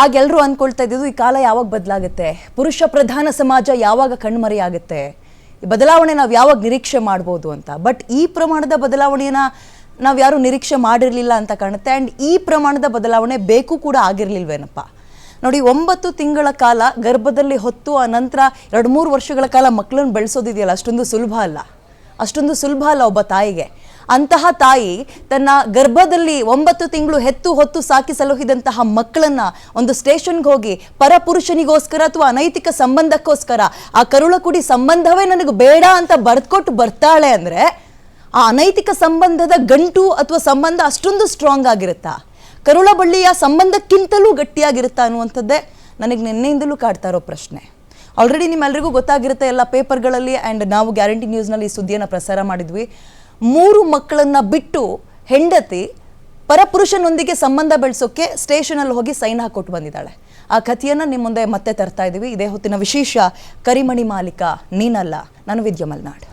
ಆಗ ಎಲ್ಲರೂ ಅಂದ್ಕೊಳ್ತಾ ಇದ್ದಿದ್ದು ಈ ಕಾಲ ಯಾವಾಗ ಬದಲಾಗುತ್ತೆ? ಪುರುಷ ಪ್ರಧಾನ ಸಮಾಜ ಯಾವಾಗ ಕಣ್ಮರೆಯಾಗುತ್ತೆ? ಈ ಬದಲಾವಣೆ ನಾವು ಯಾವಾಗ ನಿರೀಕ್ಷೆ ಮಾಡ್ಬೋದು ಅಂತ. ಬಟ್ ಈ ಪ್ರಮಾಣದ ಬದಲಾವಣೆಯನ್ನು ನಾವು ಯಾರು ನಿರೀಕ್ಷೆ ಮಾಡಿರಲಿಲ್ಲ ಅಂತ ಕಾಣುತ್ತೆ. ಆ್ಯಂಡ್ ಈ ಪ್ರಮಾಣದ ಬದಲಾವಣೆ ಬೇಕು ಕೂಡ ಆಗಿರಲಿಲ್ವೇನಪ್ಪ? ನೋಡಿ, ಒಂಬತ್ತು ತಿಂಗಳ ಕಾಲ ಗರ್ಭದಲ್ಲಿ ಹೊತ್ತು, ಆ ನಂತರ ಎರಡು ಮೂರು ವರ್ಷಗಳ ಕಾಲ ಮಕ್ಕಳನ್ನು ಬೆಳೆಸೋದಿದೆಯಲ್ಲ, ಅಷ್ಟೊಂದು ಸುಲಭ ಅಲ್ಲ. ಅಷ್ಟೊಂದು ಸುಲಭ ಅಲ್ಲ ಒಬ್ಬ ತಾಯಿಗೆ. ಅಂತಹ ತಾಯಿ ತನ್ನ ಗರ್ಭದಲ್ಲಿ ಒಂಬತ್ತು ತಿಂಗಳು ಹೆತ್ತು ಹೊತ್ತು ಸಾಕಿ ಸಲುಹಿದಂತಹ ಮಕ್ಕಳನ್ನ ಒಂದು ಸ್ಟೇಷನ್ಗೆ ಹೋಗಿ ಪರಪುರುಷನಿಗೋಸ್ಕರ ಅಥವಾ ಅನೈತಿಕ ಸಂಬಂಧಕ್ಕೋಸ್ಕರ ಆ ಕರುಳ ಕುಡಿ ಸಂಬಂಧವೇ ನನಗೆ ಬೇಡ ಅಂತ ಬರ್ದ್ಕೊಟ್ಟು ಬರ್ತಾಳೆ ಅಂದ್ರೆ ಆ ಅನೈತಿಕ ಸಂಬಂಧದ ಗಂಟು ಅಥವಾ ಸಂಬಂಧ ಅಷ್ಟೊಂದು ಸ್ಟ್ರಾಂಗ್ ಆಗಿರುತ್ತಾ? ಕರುಳ ಬಳ್ಳಿಯ ಸಂಬಂಧಕ್ಕಿಂತಲೂ ಗಟ್ಟಿಯಾಗಿರುತ್ತಾ ಅನ್ನುವಂಥದ್ದೇ ನನಗೆ ನಿನ್ನೆಯಿಂದಲೂ ಕಾಡ್ತಾ ಇರೋ ಪ್ರಶ್ನೆ. ಆಲ್ರೆಡಿ ನಿಮ್ಮೆಲ್ಲರಿಗೂ ಗೊತ್ತಾಗಿರುತ್ತೆ ಎಲ್ಲ ಪೇಪರ್ಗಳಲ್ಲಿ ಆ್ಯಂಡ್ ನಾವು ಗ್ಯಾರಂಟಿ ನ್ಯೂಸ್ನಲ್ಲಿ ಈ ಸುದ್ದಿಯನ್ನು ಪ್ರಸಾರ ಮಾಡಿದ್ವಿ. ಮೂರು ಮಕ್ಕಳನ್ನ ಬಿಟ್ಟು ಹೆಂಡತಿ ಪರಪುರುಷನೊಂದಿಗೆ ಸಂಬಂಧ ಬೆಳೆಸೋಕ್ಕೆ ಸ್ಟೇಷನಲ್ಲಿ ಹೋಗಿ ಸೈನ್ ಹಾಕೊಟ್ಟು ಬಂದಿದ್ದಾಳೆ. ಆ ಕಥೆಯನ್ನು ನಿಮ್ಮ ಮುಂದೆ ಮತ್ತೆ ತರ್ತಾ ಇದ್ದೀವಿ ಇದೇ ಹೊತ್ತಿನ ವಿಶೇಷ ಕರಿಮಣಿ ಮಾಲೀಕ ನೀನಲ್ಲ ನಾನು ವಿದ್ಯಾ ಮಲ್ನಾಡ್.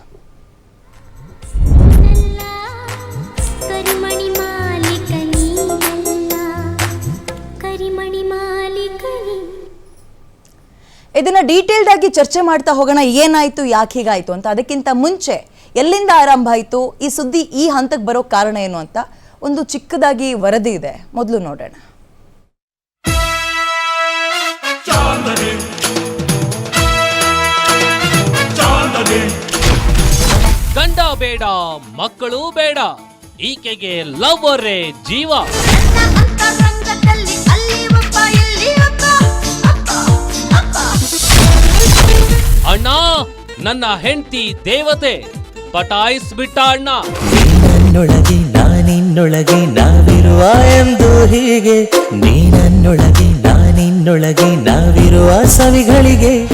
ಇದನ್ನ ಡೀಟೇಲ್ಡ್ ಆಗಿ ಚರ್ಚೆ ಮಾಡ್ತಾ ಹೋಗೋಣ ಏನಾಯ್ತು ಯಾಕೆ ಹೀಗಾಯ್ತು ಅಂತ ಅದಕ್ಕಿಂತ ಮುಂಚೆ ಎಲ್ಲಿಂದ ಆರಂಭ ಆಯಿತು? ಈ ಸುದ್ದಿ ಈ ಹಂತಕ್ಕೆ ಬರೋ ಕಾರಣ ಏನು ಅಂತ ಒಂದು ಚಿಕ್ಕದಾಗಿ ವರದಿ ಇದೆ. ಮೊದಲು ನೋಡೋಣ. ಗಂಡ ಬೇಡ ಮಕ್ಕಳು ಬೇಡ ಈಕೆಗೆ ಲವ್ವರೇ ಜೀವ. ನನ್ನ ಅಂತರಂಗದಲ್ಲಿ ಅಲ್ಲಿ ಒಬ್ಬ ಇಲ್ಲಿ ಒಬ್ಬ ಅಪ್ಪ ಅಪ್ಪ ಅಣ್ಣ ನನ್ನ ಹೆಂಡತಿ ದೇವತೆ. ಪಟಾಯಿಸ್ಬಿಟ್ಟ ಅಣ್ಣ ನನ್ನೊಳಗೆ ನಾನಿನ್ನೊಳಗೆ ನಾವಿರುವ ಎಂದು ಹೀಗೆ. ನೀನನ್ನೊಳಗೆ ನಾನಿನ್ನೊಳಗೆ ನಾವಿರುವ ಸವಿಗಳಿಗೆ.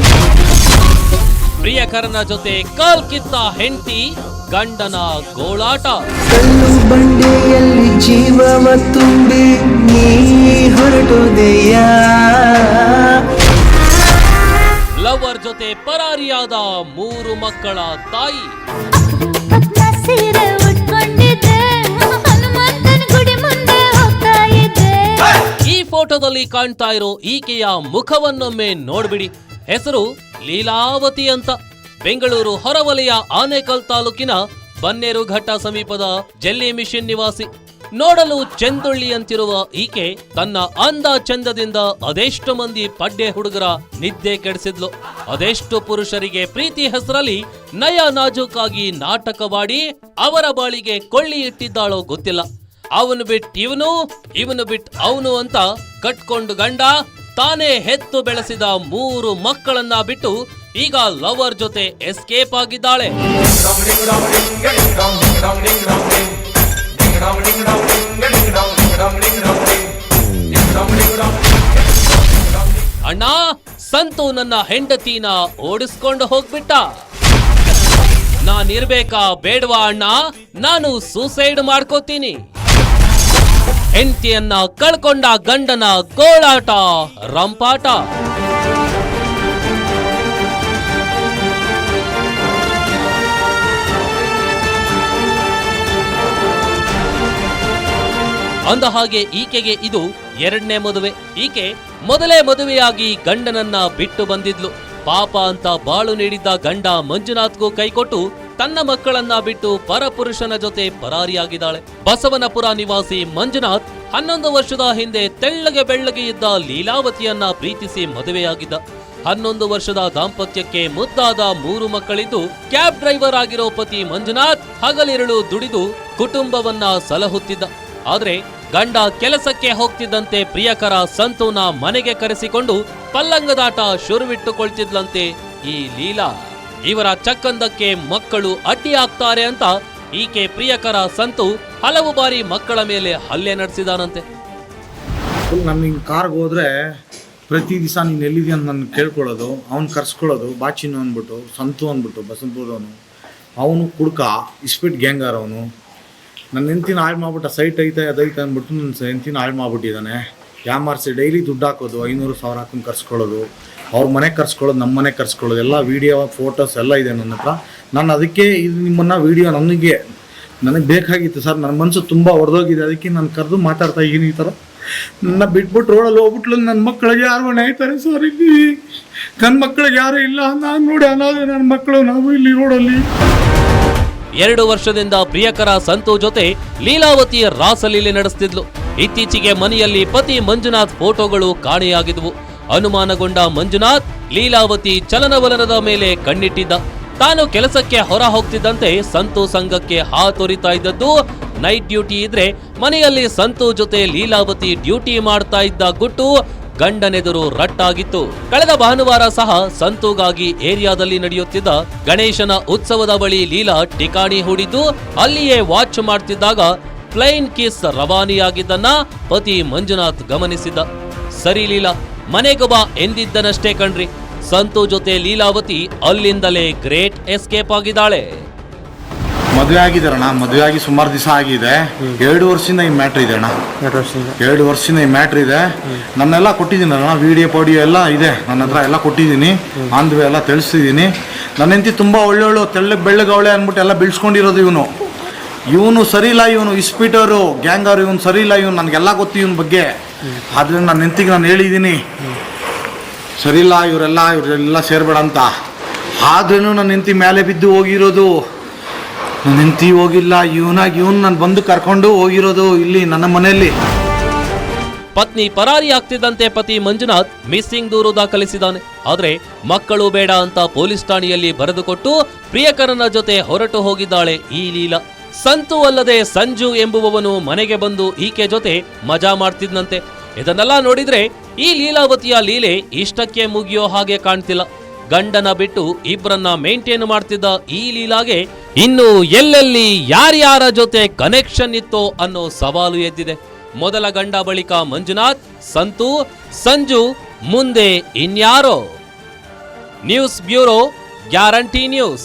ಪ್ರಿಯಕರನ ಜೊತೆ ಕಾಲ್ ಕಿತ್ತ ಹೆಂಡತಿ ಗಂಡನ ಗೋಳಾಟ. ಕಲ್ಲು ಬಂಡೆಯಲ್ಲಿ ಜೀವ ತುಂಬಿ ನೀ ಹೊರಟುದೆಯ ಲವರ್ ಜೊತೆ ಪರಾರಿಯಾದ ಮೂರು ಮಕ್ಕಳ ತಾಯಿ. ಫೋಟೋದಲ್ಲಿ ಕಾಣ್ತಾ ಇರೋ ಈಕೆಯ ಮುಖವನ್ನೊಮ್ಮೆ ನೋಡ್ಬಿಡಿ. ಹೆಸರು ಲೀಲಾವತಿ ಅಂತ. ಬೆಂಗಳೂರು ಹೊರವಲಯ ಆನೇಕಲ್ ತಾಲೂಕಿನ ಬನ್ನೇರುಘಟ್ಟ ಸಮೀಪದ ಜೆಲ್ಲಿ ಮಿಷನ್ ನಿವಾಸಿ. ನೋಡಲು ಚೆಂದುಳ್ಳಿಯಂತಿರುವ ಈಕೆ ತನ್ನ ಅಂದ ಚಂದದಿಂದ ಅದೆಷ್ಟು ಮಂದಿ ಪಡ್ಡೆ ಹುಡುಗರ ನಿದ್ದೆ ಕೆಡಿಸಿದ್ಲು. ಅದೆಷ್ಟು ಪುರುಷರಿಗೆ ಪ್ರೀತಿ ಹೆಸರಲ್ಲಿ ನಯ ನಾಜೂಕಾಗಿ ನಾಟಕವಾಡಿ ಅವರ ಬಾಳಿಗೆ ಕೊಳ್ಳಿ ಇಟ್ಟಿದ್ದಾಳೋ ಗೊತ್ತಿಲ್ಲ. ಅವನು ಬಿಟ್ ಇವನು ಇವನು ಬಿಟ್ ಅವನು ಅಂತ ಕಟ್ಕೊಂಡು ಗಂಡ ತಾನೇ ಹೆತ್ತು ಬೆಳೆಸಿದ ಮೂರು ಮಕ್ಕಳನ್ನ ಬಿಟ್ಟು ಈಗ ಲವರ್ ಜೊತೆ ಎಸ್ಕೇಪ್ ಆಗಿದ್ದಾಳೆ. ಅಣ್ಣ, ಸಂತು ನನ್ನ ಹೆಂಡತಿನ ಓಡಿಸ್ಕೊಂಡು ಹೋಗ್ಬಿಟ್ಟ. ನಾನಿರ್ಬೇಕಾ ಬೇಡವಾ ಅಣ್ಣ? ನಾನು ಸೂಸೈಡ್ ಮಾಡ್ಕೋತೀನಿ. ಹೆಂಡತಿಯನ್ನ ಕಳ್ಕೊಂಡ ಗಂಡನ ಗೋಳಾಟ ರಂಪಾಟ. ಅಂದ ಹಾಗೆ ಈಕೆಗೆ ಇದು ಎರಡನೇ ಮದುವೆ. ಈಕೆ ಮೊದಲೇ ಮದುವೆಯಾಗಿ ಗಂಡನನ್ನ ಬಿಟ್ಟು ಬಂದಿದ್ಲು. ಪಾಪ ಅಂತ ಬಾಳು ನೀಡಿದ್ದ ಗಂಡ ಮಂಜುನಾಥ್ಗೂ ಕೈಕೊಟ್ಟು ತನ್ನ ಮಕ್ಕಳನ್ನ ಬಿಟ್ಟು ಪರಪುರುಷನ ಜೊತೆ ಪರಾರಿಯಾಗಿದ್ದಾಳೆ. ಬಸವನಪುರ ನಿವಾಸಿ ಮಂಜುನಾಥ್ ಹನ್ನೊಂದು ವರ್ಷದ ಹಿಂದೆ ತೆಳ್ಳಗೆ ಬೆಳ್ಳಗೆ ಇದ್ದ ಲೀಲಾವತಿಯನ್ನ ಪ್ರೀತಿಸಿ ಮದುವೆಯಾಗಿದ್ದ. ಹನ್ನೊಂದು ವರ್ಷದ ದಾಂಪತ್ಯಕ್ಕೆ ಮುದ್ದಾದ ಮೂರು ಮಕ್ಕಳಿದ್ದು ಕ್ಯಾಬ್ ಡ್ರೈವರ್ ಆಗಿರೋ ಪತಿ ಮಂಜುನಾಥ್ ಹಗಲಿರುಳು ದುಡಿದು ಕುಟುಂಬವನ್ನ ಸಲಹುತ್ತಿದ್ದ. ಆದ್ರೆ ಗಂಡ ಕೆಲಸಕ್ಕೆ ಹೋಗ್ತಿದ್ದಂತೆ ಪ್ರಿಯಕರ ಸಂತೋನ ಮನೆಗೆ ಕರೆಸಿಕೊಂಡು ಪಲ್ಲಂಗದಾಟ ಶುರುವಿಟ್ಟುಕೊಳ್ತಿದ್ಲಂತೆ ಈ ಲೀಲಾ. ಇವರ ಚಕ್ಕಂದಕ್ಕೆ ಮಕ್ಕಳು ಅಡ್ಡಿಯಾಗ್ತಾರೆ ಅಂತ ಈಕೆ ಪ್ರಿಯಕರ ಸಂತು ಹಲವು ಬಾರಿ ಮಕ್ಕಳ ಮೇಲೆ ಹಲ್ಲೆ ನಡೆಸಿದಾನಂತೆ. ನಾನು ಹಿಂಗೆ ಕಾರ್ಗೆ ಹೋದ್ರೆ ಪ್ರತಿ ದಿವಸ ನೀನು ಎಲ್ಲಿದೆ ಅಂತ ನನ್ನ ಕೇಳ್ಕೊಳ್ಳೋದು, ಅವ್ನು ಕರ್ಸ್ಕೊಳ್ಳೋದು, ಬಾಚಿನು ಅಂದ್ಬಿಟ್ಟು ಸಂತು ಅಂದ್ಬಿಟ್ಟು ಬಸಂತಪುರದವನು ಅವನು ಕುಡ್ಕ, ಇಸ್ಪಿಟ್ ಗ್ಯಾಂಗರ್ ಅವನು ನನ್ನ ಹೆಂಡ್ತಿನ ಹಾಳು ಮಾಡ್ಬಿಟ್ಟ, ಸೈಟ್ ಐತೆ ಅದೈತೆ ಅಂದ್ಬಿಟ್ಟು ನನ್ನ ಹೆಂಡ್ತಿನ ಹಾಳು ಮಾಡ್ಬಿಟ್ಟಿದ್ದಾನೆ ಯಾಮಾರಿಸಿ ಡೈಲಿ ದುಡ್ಡು ಹಾಕೋದು, ಐನೂರು ಸಾವಿರ ಹಾಕೊಂಡು ಕರ್ಸ್ಕೊಳ್ಳೋದು, ಅವ್ರ ಮನೆಗೆ ಕರ್ಸ್ಕೊಳ್ಳೋದು ನಮ್ಮ ಮನೆಗೆ ಕರ್ಸ್ಕೊಳ್ಳೋದು, ಎಲ್ಲ ವೀಡಿಯೋ ಫೋಟೋಸ್ ಎಲ್ಲ ಇದೆ ನನ್ನ ಹತ್ರ. ನಾನು ಅದಕ್ಕೆ ಇದು ನಿಮ್ಮನ್ನು ವೀಡಿಯೋ ನನಗೆ ನನಗೆ ಬೇಕಾಗಿತ್ತು ಸರ್. ನನ್ನ ಮನಸ್ಸು ತುಂಬ ಹೊಡೆದೋಗಿದೆ ಅದಕ್ಕೆ ನಾನು ಕರೆದು ಮಾತಾಡ್ತಾ ಇದ್ದೀನಿ ಈ ಥರ. ನನ್ನ ಬಿಟ್ಬಿಟ್ಟು ರೋಡಲ್ಲಿ ಹೋಗ್ಬಿಟ್ಲು. ನನ್ನ ಮಕ್ಕಳಿಗೆ ಯಾರು ಮನೆ ಆಯ್ತಾರೆ ಸರ್ ಇಲ್ಲಿ? ನನ್ನ ಮಕ್ಕಳಿಗೆ ಯಾರು ಇಲ್ಲ? ನಾನು ನೋಡಿ ಅನ್ನೋದು ನನ್ನ ಮಕ್ಕಳು ನಾವು ಇಲ್ಲಿ ರೋಡಲ್ಲಿ ಎರಡು ವರ್ಷದಿಂದ ಪ್ರಿಯಕರ ಸಂತು ಜೊತೆ ಲೀಲಾವತಿಯ ರಾಸಲೀಲೆ ನಡೆಸ್ತಿದ್ಲು. ಇತ್ತೀಚೆಗೆ ಮನೆಯಲ್ಲಿ ಪತಿ ಮಂಜುನಾಥ್ ಫೋಟೋಗಳು ಕಾಣೆಯಾಗಿದ್ವು. ಅನುಮಾನಗೊಂಡ ಮಂಜುನಾಥ್ ಲೀಲಾವತಿ ಚಲನವಲನದ ಮೇಲೆ ಕಣ್ಣಿಟ್ಟಿದ್ದ. ತಾನು ಕೆಲಸಕ್ಕೆ ಹೊರ ಹೋಗ್ತಿದ್ದಂತೆ ಸಂತು ಸಂಘಕ್ಕೆ ಹಾತೊರಿತಾ ಇದ್ದದ್ದು. ನೈಟ್ ಡ್ಯೂಟಿ ಇದ್ರೆ ಮನೆಯಲ್ಲಿ ಸಂತು ಜೊತೆ ಲೀಲಾವತಿ ಡ್ಯೂಟಿ ಮಾಡ್ತಾ ಇದ್ದ ಗುಟ್ಟು ಗಂಡನೆದುರು ರಟ್ಟಾಗಿತ್ತು. ಕಳೆದ ಭಾನುವಾರ ಸಹ ಸಂತುಗಾಗಿ ಏರಿಯಾದಲ್ಲಿ ನಡೆಯುತ್ತಿದ್ದ ಗಣೇಶನ ಉತ್ಸವದ ಬಳಿ ಲೀಲಾ ಠಿಕಾಣಿ ಹೂಡಿದ್ದು. ಅಲ್ಲಿಯೇ ವಾಚ್ ಮಾಡ್ತಿದ್ದಾಗ ಪ್ಲೈನ್ ಕೇಸ್ ರವಾನಿಯಾಗಿದ್ದನ್ನ ಪತಿ ಮಂಜುನಾಥ್ ಗಮನಿಸಿದ್ದ ಸರಿ ಲೀಲಾ ಮನೆಗೆ ಬಾ ಎಂದಿದ್ದನಷ್ಟೇ ಕಣ್ರಿ. ಸಂತು ಜೊತೆ ಲೀಲಾವತಿ ಅಲ್ಲಿಂದಲೇ ಗ್ರೇಟ್ ಎಸ್ಕೇಪ್ ಆಗಿದ್ದಾಳೆ. ಮದುವೆ ಆಗಿದಾರಣ ಮದುವೆ ಆಗಿ ಸುಮಾರು ದಿವಸ ಆಗಿದೆ. ಎರಡು ವರ್ಷದಿಂದ ಈ ಮ್ಯಾಟ್ರ್ ಇದೆ ಅಣ್ಣ. ಎರಡು ವರ್ಷದಿಂದ. ಈ ಮ್ಯಾಟ್ರ್ ಇದೆ. ನನ್ನೆಲ್ಲ ಕೊಟ್ಟಿದ್ದೀನಿ ಅಣ್ಣ ವಿಡಿಯೋ ಪಾಡಿಯೋ ಎಲ್ಲ ಇದೆ. ನನ್ನ ಹತ್ರ ಎಲ್ಲ ಕೊಟ್ಟಿದ್ದೀನಿ ಆಂಧ್ವೆ ಎಲ್ಲ ತಿಳಿಸಿದ್ದೀನಿ. ನನ್ನ ಹೆಂಡತಿ ತುಂಬ ಒಳ್ಳೆ ತೆಳ್ಳಗೆ ಬೆಳ್ಳಗವಳೆ ಅಂದ್ಬಿಟ್ಟು ಎಲ್ಲ ಬಿಳ್ಸ್ಕೊಂಡಿರೋದು ಇವನು. ಇವನು ಸರಿ ಇಲ್ಲ ಇವನು ಇಸ್ಪೀಟರು ಗ್ಯಾಂಗಾರು, ಇವನು ಸರಿ ಇಲ್ಲ ಇವನು ನನಗೆಲ್ಲ ಗೊತ್ತು ಇವನ ಬಗ್ಗೆ. ಆದರೆ ನನ್ನ ನಿಂತಿಗೆ ನಾನು ಹೇಳಿದ್ದೀನಿ ಸರಿ ಇಲ್ಲ ಇವರೆಲ್ಲ ಇವರೆಲ್ಲ ಸೇರ್ಬೇಡ ಅಂತ. ಆದ್ರೂ ನನ್ನ ನಿಂತಿ ಮೇಲೆ ಬಿದ್ದು ಹೋಗಿರೋದು? ನನ್ನ ನಿಂತಿ ಹೋಗಿಲ್ಲ, ಇವನಾಗಿ ಇವನು ನಾನು ಬಂದು ಕರ್ಕೊಂಡು ಹೋಗಿರೋದು ಇಲ್ಲಿ ನನ್ನ ಮನೆಯಲ್ಲಿ. ಪತ್ನಿ ಪರಾರಿ ಆಗ್ತಿದ್ದಂತೆ ಪತಿ ಮಂಜುನಾಥ್ ಮಿಸ್ಸಿಂಗ್ ದೂರು ದಾಖಲಿಸಿದ್ದಾನೆ. ಆದರೆ ಮಕ್ಕಳು ಬೇಡ ಅಂತ ಪೊಲೀಸ್ ಠಾಣೆಯಲ್ಲಿ ಬರೆದುಕೊಟ್ಟು ಪ್ರಿಯಕರನ ಜೊತೆ ಹೊರಟು ಹೋಗಿದ್ದಾಳೆ ಈ ಲೀಲಾ. ಸಂತು ಅಲ್ಲದೆ ಸಂಜು ಎಂಬುವವನು ಮನೆಗೆ ಬಂದು ಈಕೆ ಜೊತೆ ಮಜಾ ಮಾಡ್ತಿದ್ನಂತೆ. ಇದನ್ನೆಲ್ಲ ನೋಡಿದ್ರೆ ಈ ಲೀಲಾವತಿಯ ಲೀಲೆ ಇಷ್ಟಕ್ಕೆ ಮುಗಿಯೋ ಹಾಗೆ ಕಾಣ್ತಿಲ್ಲ. ಗಂಡನ ಬಿಟ್ಟು ಇಬ್ಬರನ್ನ ಮೇಂಟೈನ್ ಮಾಡ್ತಿದ್ದ ಈ ಲೀಲಾಗೆ ಇನ್ನು ಎಲ್ಲೆಲ್ಲಿ ಯಾರ್ಯಾರ ಜೊತೆ ಕನೆಕ್ಷನ್ ಇತ್ತೋ ಅನ್ನೋ ಸವಾಲು ಎದ್ದಿದೆ. ಮೊದಲ ಗಂಡ ಬಳಿಕ ಮಂಜುನಾಥ್, ಸಂತು, ಸಂಜು, ಮುಂದೆ ಇನ್ಯಾರೋ? News bureau, guarantee news.